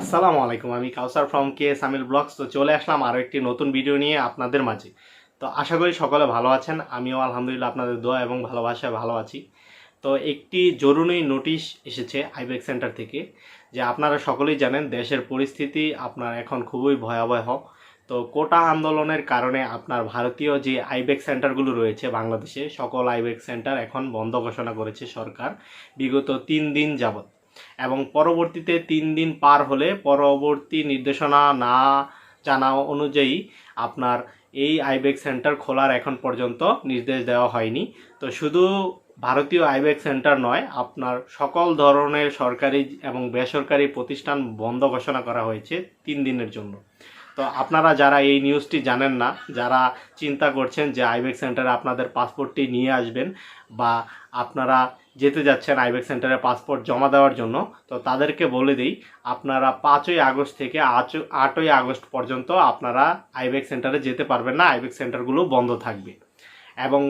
আসসালামু আলাইকুম, আমি কাউসার ফ্রম কে সামিল ব্লগস তো চলে আসলাম আরও একটি নতুন ভিডিও নিয়ে আপনাদের মাঝে। তো আশা করি সকলে ভালো আছেন, আমিও আলহামদুলিল্লাহ আপনাদের দোয়া এবং ভালোবাসায় ভালো আছি। তো একটি জরুরি নোটিশ এসেছে আইবেক সেন্টার থেকে, যে আপনারা সকলেই জানেন দেশের পরিস্থিতি আপনার এখন খুবই ভয়াবহ। তো কোটা আন্দোলনের কারণে আপনার ভারতীয় যে আইবেক সেন্টারগুলো রয়েছে বাংলাদেশে, সকল আইবেক সেন্টার এখন বন্ধ ঘোষণা করেছে সরকার। বিগত তিন দিন যাবত এবং পরবর্তীতে তিন দিন পার হলে পরবর্তী নির্দেশনা না জানা অনুযায়ী আপনার এই আইবেক সেন্টার খোলার এখন পর্যন্ত নির্দেশ দেওয়া হয়নি। তো শুধু ভারতীয় আইবেক সেন্টার নয়, আপনার সকল ধরনের সরকারি এবং বেসরকারি প্রতিষ্ঠান বন্ধ ঘোষণা করা হয়েছে তিন দিনের জন্য। তো আপনারা যারা এই নিউজটি জানেন না, যারা চিন্তা করছেন যে আইবেক সেন্টারে আপনাদের পাসপোর্টটি নিয়ে আসবেন বা আপনারা যেতে যাচ্ছেন আইবেক সেন্টারে পাসপোর্ট জমা দেওয়ার জন্য, তো তাদেরকে বলে দিই, আপনারা পাঁচই আগস্ট থেকে আটই আগস্ট পর্যন্ত আপনারা আইবেক সেন্টারে যেতে পারবেন না আইবেক সেন্টারগুলো বন্ধ থাকবে। এবং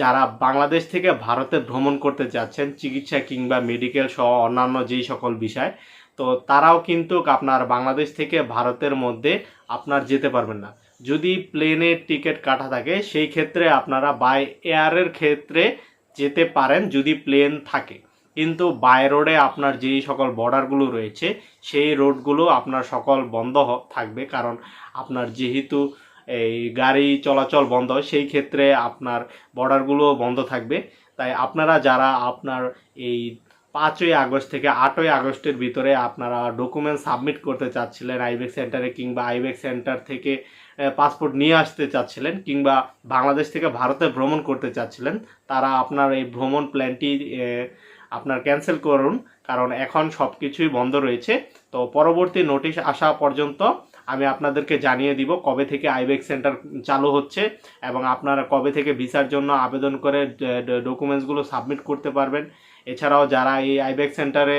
যারা বাংলাদেশ থেকে ভারতে ভ্রমণ করতে যাচ্ছেন, চিকিৎসা কিংবা মেডিকেল সহ অন্যান্য যেই সকল বিষয়, তো তারাও কিন্তু আপনার বাংলাদেশ থেকে ভারতের মধ্যে আপনার যেতে পারবেন না। যদি প্লেনের টিকিট কাটা থাকে, সেই ক্ষেত্রে আপনারা বাই এয়ারের ক্ষেত্রে যেতে পারেন যদি প্লেন থাকে। কিন্তু বাই রোডে আপনার যেই সকল বর্ডারগুলো রয়েছে, সেই রোডগুলো আপনার সকল বন্ধ থাকবে। কারণ আপনার যেহেতু এই গাড়ি চলাচল বন্ধ, সেই ক্ষেত্রে আপনার বর্ডারগুলো বন্ধ থাকবে। তাই আপনারা যারা আপনার এই পাঁচই আগস্ট থেকে আটই আগস্টের ভিতরে আপনারা ডকুমেন্ট সাবমিট করতে চাচ্ছিলেন আইবেক সেন্টারে কিংবা আইবেক সেন্টার থেকে পাসপোর্ট নিয়ে আসতে চাচ্ছিলেন কিংবা বাংলাদেশ থেকে ভারতে ভ্রমণ করতে চাচ্ছিলেন, তারা আপনার এই ভ্রমণ প্ল্যানটি আপনার ক্যান্সেল করুন, কারণ এখন সব কিছুই বন্ধ রয়েছে। তো পরবর্তী নোটিশ আসা পর্যন্ত আমি আপনাদেরকে জানিয়ে দিব কবে থেকে আইবেক সেন্টার চালু হচ্ছে এবং আপনারা কবে থেকে ভিসার জন্য আবেদন করে ডকুমেন্টসগুলো সাবমিট করতে পারবেন। এছাড়াও যারা এই আইবেক সেন্টারে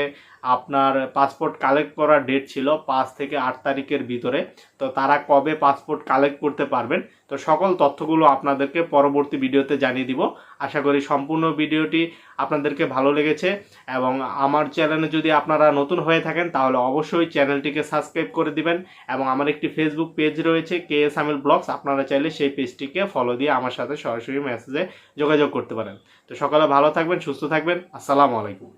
আপনার পাসপোর্ট কালেক্ট করার ডেট ছিল পাঁচ থেকে আট তারিখের ভিতরে, তো তারা কবে পাসপোর্ট কালেক্ট করতে পারবেন, তো সকল তথ্যগুলো আপনাদেরকে পরবর্তী ভিডিওতে জানিয়ে দিব। আশা করি সম্পূর্ণ ভিডিওটি আপনাদেরকে ভালো লেগেছে এবং আমার চ্যানেলে যদি আপনারা নতুন হয়ে থাকেন, তাহলে অবশ্যই চ্যানেলটিকে সাবস্ক্রাইব করে দিবেন এবং আমার একটি ফেসবুক পেজ রয়েছে, কে এস আমিল ব্লগস, আপনারা চাইলে সেই পেজটিকে ফলো দিয়ে আমার সাথে সরাসরি মেসেজে যোগাযোগ করতে পারেন। তো সকালে ভালো থাকবেন, সুস্থ থাকবেন আসসালামু আলাইকুম।